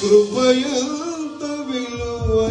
కృపయంత విలువైనది.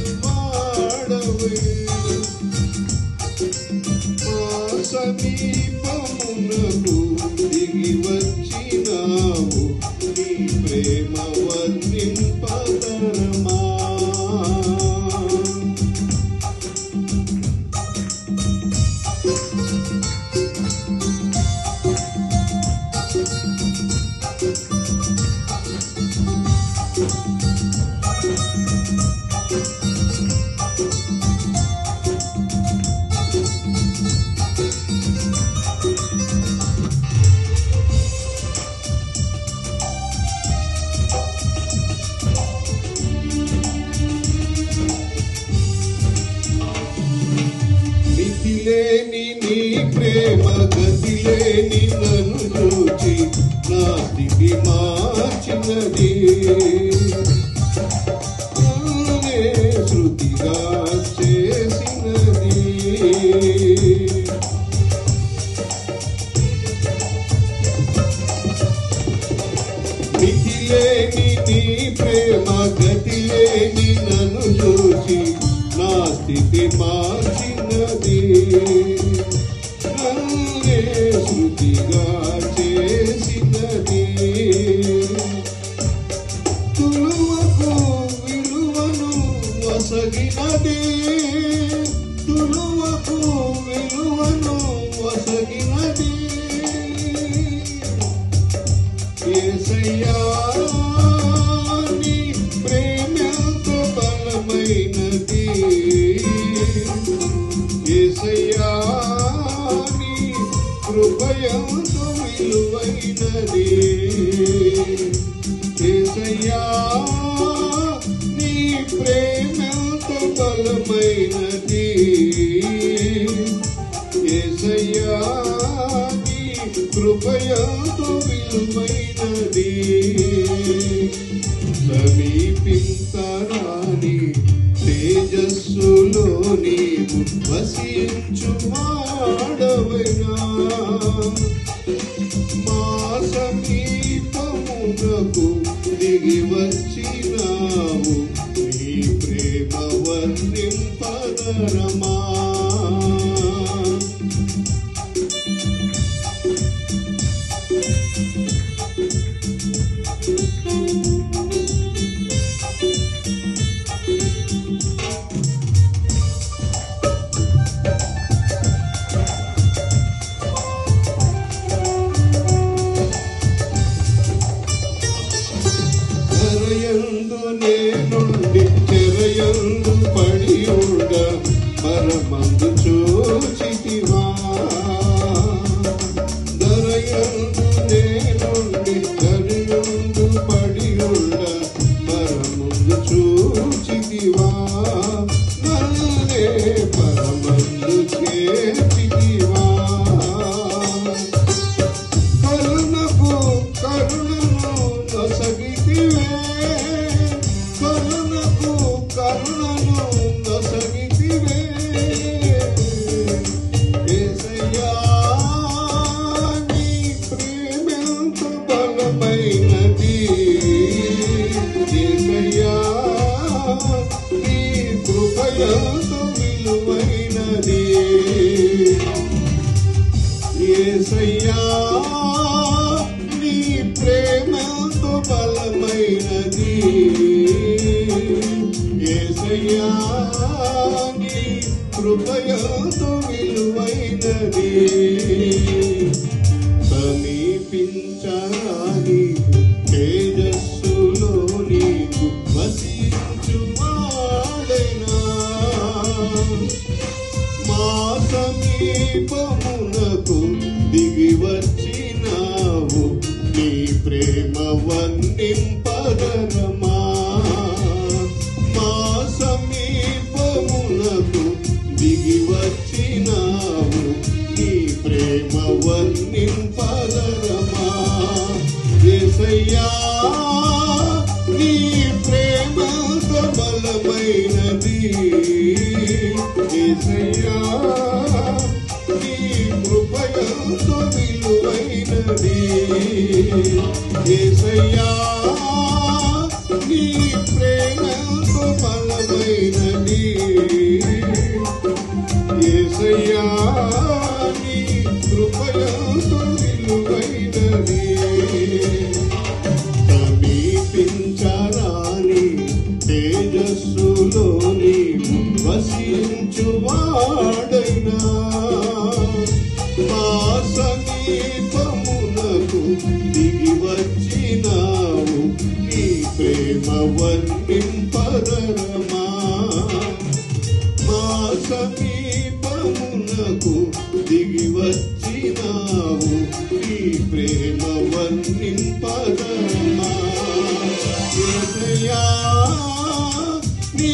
నీ ప్రేమ గతిలేని నన్ను స్థితి మార్చినది నన్నే శృతిగా చేసినది. తులువకు విలువను వసగినది. తులువకు విలువను వసగినది. ఏసయ్యా కృపయంతో విలువైనది యేసయ్యా నీ ప్రేమంత బలమైనది? యేసయ్యా నీ కృపయంతో విలువైనది. సమీపింతరాని తేజస్సులో వసించువాడవైనా. మా సమీపమునకు దిగి వచ్చినావు. నీ ప్రేమ వర్ణింపదరమా. కృపయంత విలువైనది. యేసయ్యా నీ ప్రేమంతో బలమైనది. యేసయ్యా నీ కృపయంతో విలువైనది. సమీపించరాని వర్ణింపగలమా మా సమీపమునకు దిగి వచ్చినావు. నీ ప్రేమ వర్ణింపగలమా? యేసయ్యా నీ ప్రేమతో బలమైనది. యేసయ్యా నీ కృపయంతో నీ ప్రేమతో బలమైనది యేసయ్యా నీ కృపయంతో విలువైనది సమీపించరాని తేజస్సులో వర్ణింపదరమా మా సమీపమునకు దిగి వచ్చినావు నీ ప్రేమ వర్ణింపదరమా యేసయ్యా, నీ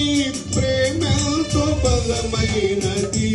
ప్రేమతో బలమైనది